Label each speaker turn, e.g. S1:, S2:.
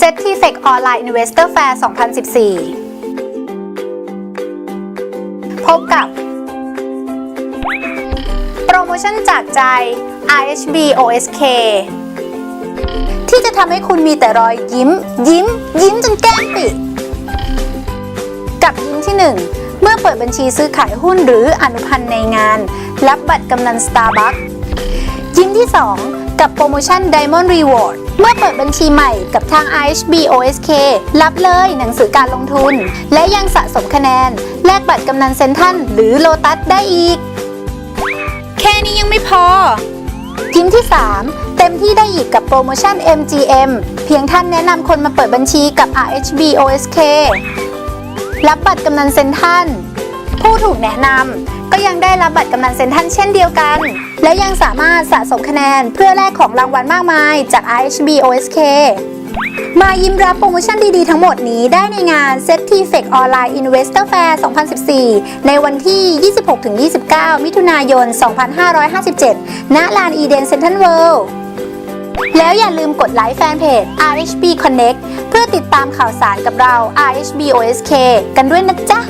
S1: s e t t i f e c Online Investor Fair 2014 พบกับ โปรโมชั่นจากใจ RHB OSK ที่จะทำให้คุณมีแต่รอยยิ้ม ยิ้ม ยิ้มจนแก้มปิกับยิ้มที่ 1 เมื่อเปิดบัญชีซื้อขายหุ้นหรืออนุพันธ์ในงาน รับบัตรกำนัน Starbucks ยิ้มที่ 2 กับโปรโมชั่น Diamond Reward เมื่อเปิดบัญชีใหม่กับทาง IHB OSK รับเลยหนังสือการลงทุน และยังสะสมคะแนน แลกบัตรกำนันเซนทรันหรือโลตัสได้อีก แค่นี้ยังไม่พอยิ้มที่ 3 เต็มที่ได้อีกกับโปรโมชั่น MGM เพียงท่านแนะนำคนมาเปิดบัญชีกับ RHB OSK รับบัตรกำนันเซ็นทรัน ผู้ถูกแนะนำก็ยังได้รับบัตรกำนันเซ็นทันเช่นเดียวกัน และยังสามารถสะสมคะแนนเพื่อแลกของรางวัลมากมายจาก RHB OSK มายิ้มรับโปรโมชั่นดีๆทั้งหมดนี้ได้ในงาน s e t t i f e c Online Investor Fair 2014 ในวันที่ 26-29 มิถุนายน 2557 ณ ลานอีเดนเซ็นทรัลเวิลด์แล้วอย่าลืมกดไลค์แฟนเพจ RHB Connect เพื่อติดตามข่าวสารกับเรา RHB OSK กันด้วยนะจ๊ะ